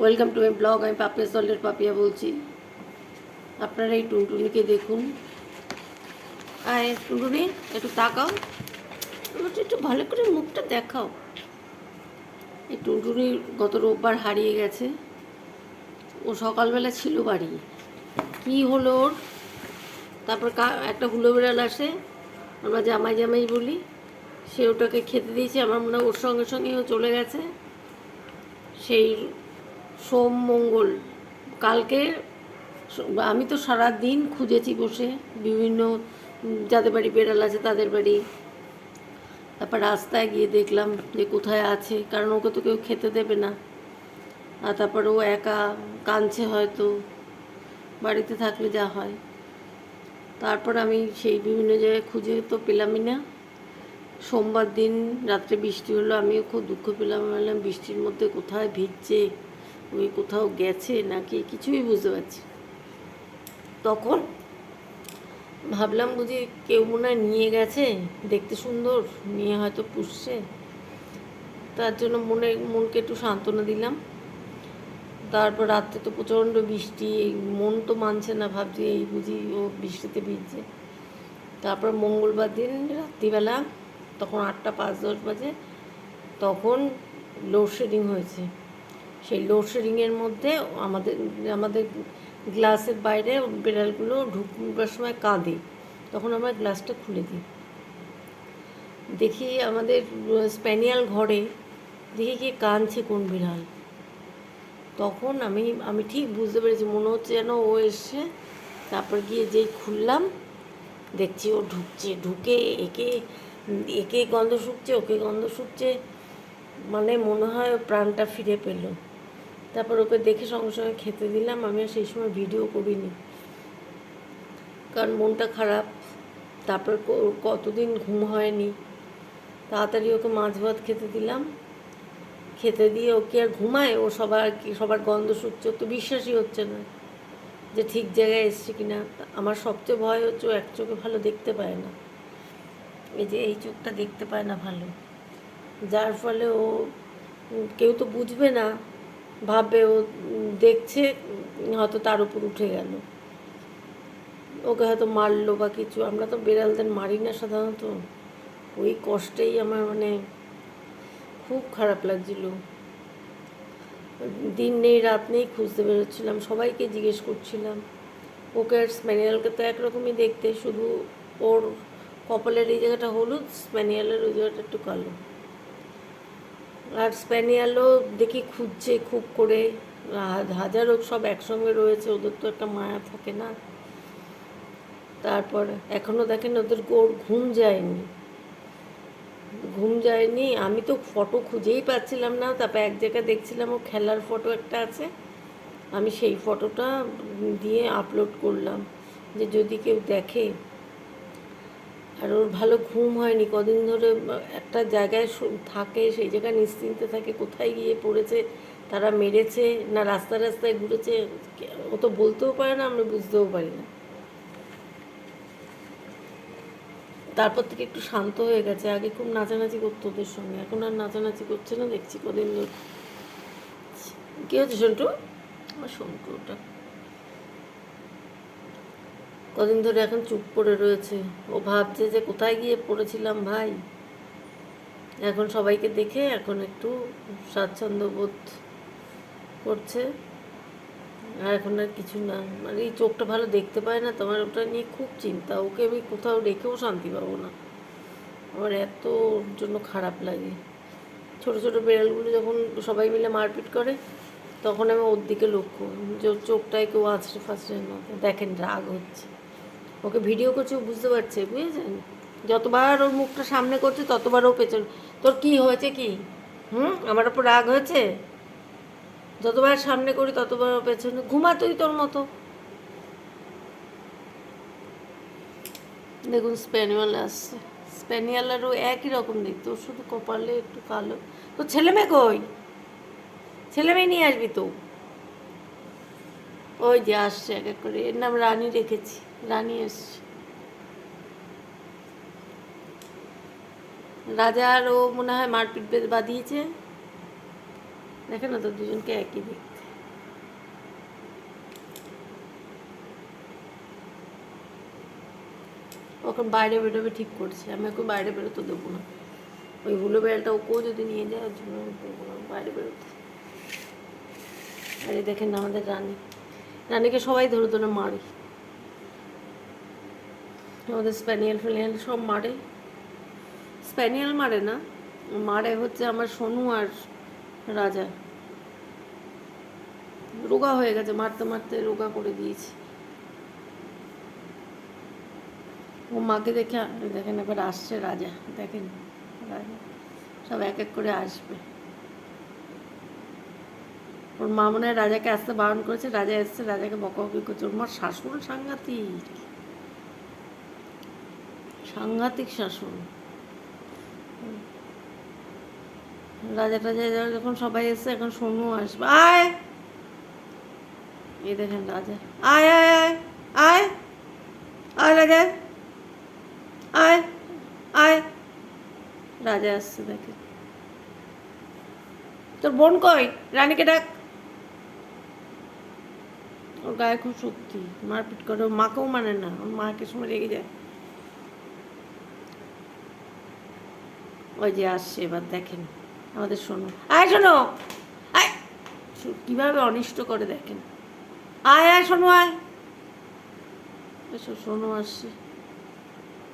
Welcome to my blog আমি পাপিয়া সল্টের পাপিয়া বলছি আপনারা এই টুনটুনিকে দেখুন। আয়, টুনটুনি, একটু তাকাও। একটু ভালো করে মুখটা দেখাও। এই টুনটুনি গত রোববার হারিয়ে গেছে। ও সকালবেলা ছিল বাড়ি। কি হলো ওর? তারপর একটা হুলো বিড়াল আসে। আমরা জামাই জামাই বলি। সে ওটাকে খেতে দিয়েছে। আমার মনে হয় ওর সঙ্গে সঙ্গে ও চলে গেছে। সেই সোম, মঙ্গল। কালকে আমি তো সারা দিন খুঁজেছি বসে। বিভিন্ন যাদের বাড়ি বেড়াল আছে তাদের বাড়ি। তারপর রাস্তায় গিয়ে দেখলাম যে কোথায় আছে। কারণ ওকে তো কেউ খেতে দেবে না। আর তারপর ও একা কাঁদছে হয়তো। বাড়িতে থাকলে যা হয়। তারপর আমি সেই বিভিন্ন জায়গায় খুঁজে তো পেলামই না। সোমবার দিন রাত্রে বৃষ্টি হলো, আমিও খুব দুঃখ পেলাম। বললাম, বৃষ্টির মধ্যে কোথায় ভিজছে? ওই কোথাও গেছে নাকি কিছুই বুঝতে পারছি তখন ভাবলাম বুঝি কেউ মনে নিয়ে গেছে, দেখতে সুন্দর, নিয়ে হয়তো পুষছে। তার জন্য মনে, মনকে একটু সান্ত্বনা দিলাম। তারপর রাত্রে তো প্রচণ্ড বৃষ্টি মন তো মানছে না, ভাবছি এই বুঝি ও বৃষ্টিতে ভিজছে। তারপর মঙ্গলবার দিন রাত্রিবেলা, তখন আটটা পাঁচ দশ বাজে, তখন লোডশেডিং হয়েছে। সেই লোডশেডিংয়ের মধ্যে আমাদের আমাদের গ্লাসের বাইরে বিড়ালগুলো ঢুকবার সময় কাঁদে। তখন আমরা গ্লাসটা খুলে দিই। দেখি আমাদের স্প্যানিয়াল ঘরে দেখি কি কাঁদছে কোন বিড়াল। তখন আমি আমি ঠিক বুঝতে পেরেছি, মনে হচ্ছে যেন ও এসছে। তারপর গিয়ে যেই খুললাম, দেখছি ও ঢুকছে, ঢুকে একে একে গন্ধ শুকছে, ওকে গন্ধ শুকছে মানে মনে হয় প্রাণটা ফিরে পেল। তারপর ওকে দেখে সঙ্গে সঙ্গে খেতে দিলাম। আমি আর সেই সময় ভিডিও করিনি। কারণ মনটা খারাপ। তারপর ক- কতদিন ঘুম হয়নি। তাড়াতাড়ি ওকে মাছ ভাত খেতে দিলাম। খেতে দিয়ে ওকে আর ঘুমায়? ও সবার কি, সবার গন্ধ শুকছে তো বিশ্বাসই হচ্ছে না যে ঠিক জায়গায় এসছে কিনা। আমার সবচেয়ে ভয় হচ্ছে ও এক চোখে ভালো দেখতে পায় না। এই যে এই চোখটা দেখতে পায় না ভালো। যার ফলে ও কেউ তো বুঝবে না ভাববে ও দেখছে হয়তো তার উপর উঠে গেল। ওকে হয়তো মারলো বা কিছু, আমরা তো বেড়ালদের মারি না সাধারণত। ওই কষ্টেই আমার মানে খুব খারাপ লাগছিল। দিন নেই, রাত নেই, খুঁজতে বেরোচ্ছিলাম, সবাইকে জিজ্ঞেস করছিলাম। ওকে আর স্প্যানিয়ালকে তো একরকমই দেখতে, শুধু ওর কপালের এই জায়গাটা হলুদ, স্প্যানিয়ালের ওই জায়গাটা একটু কালো। আর স্প্যানিয়ালও দেখি খুঁজছে খুব করে। হা- হাজার হোক সব একসঙ্গে রয়েছে, ওদের তো একটা মায়া থাকে না। তারপর এখনও দেখেন ওদের ওর ঘুম যায়নি। ঘুম যায়নি, আমি তো ফটো খুঁজেই পাচ্ছিলাম না, তারপর এক জায়গায় দেখছিলাম ও খেলার ফটো একটা আছে। আমি সেই ফটোটা দিয়ে আপলোড করলাম, যে যদি কেউ দেখে আর ওর ভালো ঘুম হয়নি, কদিন ধরে একটা জায়গায় থাকে, সেই জায়গায় নিশ্চিন্তে থাকে, কোথায় গিয়ে পড়েছে, তারা মেরেছে, না রাস্তা রাস্তায় ঘুরেছে ও তো বলতেও পারে না, আমরা বুঝতেও পারি না। তারপর থেকে একটু শান্ত হয়ে গেছে, আগে খুব নাচানাচি করতো ওদের সঙ্গে, এখন আর নাচানাচি করছে না, দেখছি কদিন কি হচ্ছে সন্টু আমার সন্টু ওটা। কদিন ধরে এখন চুপ করে রয়েছে। ও ভাবছে যে কোথায় গিয়ে পড়েছিলাম ভাই? এখন সবাইকে দেখে এখন একটু স্বাচ্ছন্দ্য বোধ করছে। আর এখন আর কিছু না। মানে এই চোখটা ভালো দেখতে পায় না, তোমার ওটা নিয়ে খুব চিন্তা। ওকে আমি কোথাও রেখেও শান্তি পাবো না। আমার এত ওর জন্য খারাপ লাগে। ছোট ছোট বেড়ালগুলো যখন সবাই মিলে মারপিট করে, তখন আমি ওর দিকে লক্ষ্য। যে ওর চোখটায় কেউ আছড়ে ফাছড়ে না। দেখেন রাগ হচ্ছে। ওকে ভিডিও করছে বুঝতে পারছে বুঝেছেন যতবার ওর মুখটা সামনে করছে, ততবার ও পেছন তোর কি হয়েছে কি? হুম? আমার ওপর রাগ হয়েছে? যতবার সামনে করি, ততবার ও পেছনে ঘুমা তুই তোর মতো। দেখুন স্প্যানিয়াল আসছে। স্প্যানিয়ালেরও একই রকম দেখতে। ওর শুধু কপালে একটু কালো। তো ছেলে মেয়ে কই? ছেলে মেয়ে নিয়ে আসবি তো? ওই যে আসছে এক এক করে। এর নাম রানী রেখেছি। রানী এসছে। রাজার ও মনে হয় মারপিট বাঁধিয়েছে। দেখেন না তো, দুজনকে একই দেখতে। ওখানে বাইরে বেরোবে ঠিক করছে। আমি ওকে বাইরে বেরোতে দেবো না। ওই হুলো বেড়ালটা ওকেও যদি নিয়ে যায়, ওর জন্য দেবো না। বাইরে বেরোতে। আরে দেখেন আমাদের রানী। রানীকে সবাই ধরে ধরে মারি। আমাদের স্প্যানিয়াল ফ্যানিয়াল সব মারে। স্প্যানিয়াল মারে না, মারে হচ্ছে আমার সোনু আর রাজা। রোগা হয়ে গেছে, মারতে মারতে রোগা করে দিয়েছি। ও মাকে দেখে দেখেন এবার আসছে রাজা, দেখেন রাজা। সব এক এক করে আসবে। ওর মা মনে হয় রাজাকে আসতে বারণ করেছে, রাজা এসছে, রাজাকে বকাবকি করছে। ওর মার শাসন সাংঘাতিক। সাংঘাতিক শাসন। রাজা টাজা যখন সবাই এসছে, এখন সোনু আসবে। আয়! এই দেখেন রাজা। আয় আয় আয় আয়! আয়, রাজা! আয় আয়! রাজা আসছে দেখে তোর বোন কই? রানীকে ডাক। ওর গায়ে খুব শক্তি। মারপিট করে। মাকেও মানে না। ওর মাকে সময় রেগে যায়। ওই যে আসছে, এবার দেখেন। আমাদের শোনো আয় শোনো আয়! কীভাবে অনিষ্ট করে দেখেন। আয় আয় শোনো আয়! শোনো আসছে।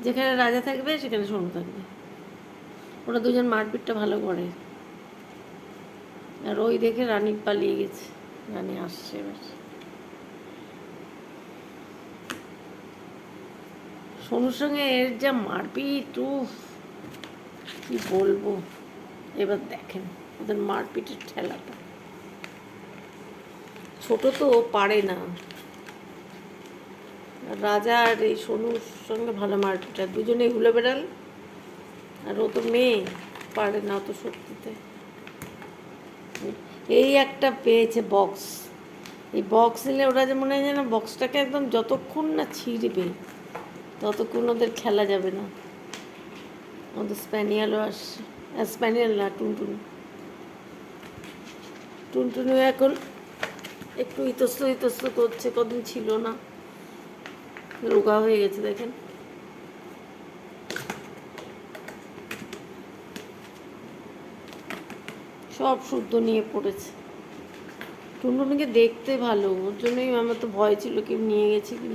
যেখানে রাজা থাকবে, সেখানে সোনু থাকবে। ওরা দুজন মারপিটটা ভালো করে। আর ওই দেখে রানী পালিয়ে গেছে। রানী আসছে এবার। সোনুর সঙ্গে এর যা মারপিট, উফ! কি বলব? এবার দেখেন, ওদের মারপিটের ঠেলাটা। ছোট তো পারে না। রাজা আর এই সোনুর সঙ্গে ভালো মারপিট, আর দুজনেই হুলে বেড়াল। আর ও তো মেয়ে, পারে না অত শক্তিতে। এই একটা পেয়েছে বক্স এই বক্স নিলে ওরা যে মনে হয় যেন বক্সটাকে একদম যতক্ষণ না ছিঁড়বে, ততক্ষণ ওদের খেলা যাবে না। ওদের স্প্যানিয়ালও আসছে স্প্যানিয়াল না, টুনটুনি। টুনটুনিও এখন একটু ইতস্ত ইতস্ত করছে, কদিন ছিল না। রোগা হয়ে গেছে, দেখেন। সব শুদ্ধ নিয়ে পড়েছে। টুনটুনিকে দেখতে ভালো, ওর জন্যই আমার তো ভয় ছিল কেউ নিয়ে গেছে কি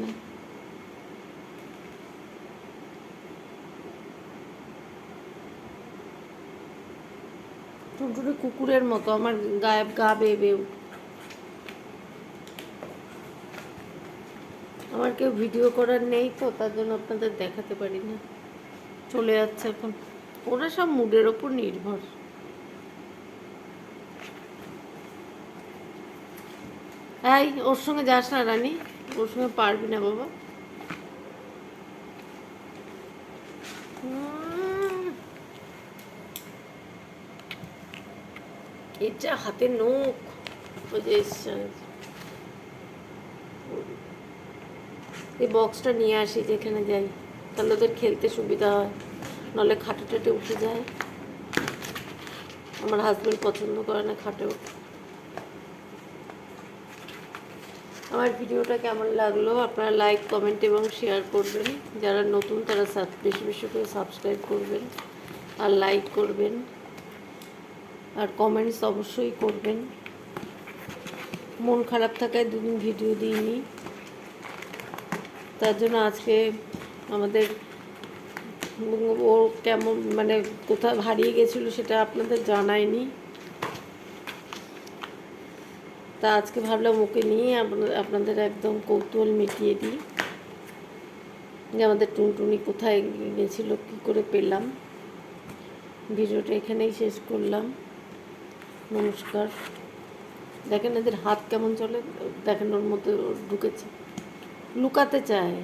টুনটুনি কুকুরের মতো, আমার গায়ে গা বেয়ে উঠে। আমার কেউ ভিডিও করার নেই তো, তার জন্য আপনাদের দেখাতে পারি না। চলে যাচ্ছে এখন। ওরা সব মুডের ওপর নির্ভর। এই, ওর সঙ্গে যাস না রানী। ওর সঙ্গে পারবি না বাবা। এটা হাতে নখ। এই বক্সটা নিয়ে আসি যেখানে যাই। তাহলে ওদের খেলতে সুবিধা হয়। নাহলে খাটে টাটে উঠে যায়। আমার হাজব্যান্ড পছন্দ করে না খাটে উঠে আমার ভিডিওটা কেমন লাগল? আপনারা লাইক কমেন্ট এবং শেয়ার করবেন। যারা নতুন তারা বেশি বেশি করে সাবস্ক্রাইব করবেন। আর লাইক করবেন। আর কমেন্টস অবশ্যই করবেন। মন খারাপ থাকায় দুদিন ভিডিও দিইনি। তার জন্য আজকে আমাদের ও কেমন মানে কোথাও হারিয়ে গেছিল সেটা আপনাদের জানায়নি তা আজকে ভাবলাম ওকে নিয়ে আপনাদের একদম কৌতূহল মিটিয়ে দিই। যে আমাদের টুনটুনি কোথায় গেছিল, কী করে পেলাম। ভিডিওটা এখানেই শেষ করলাম। নমস্কার। দেখেন এদের হাত কেমন চলে? দেখেন ওর মধ্যে ঢুকেছে। লুকাতে চায়।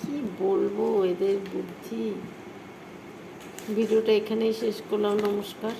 কি বলব এদের বুদ্ধি? ভিডিওটা এখানেই শেষ করলাম। নমস্কার।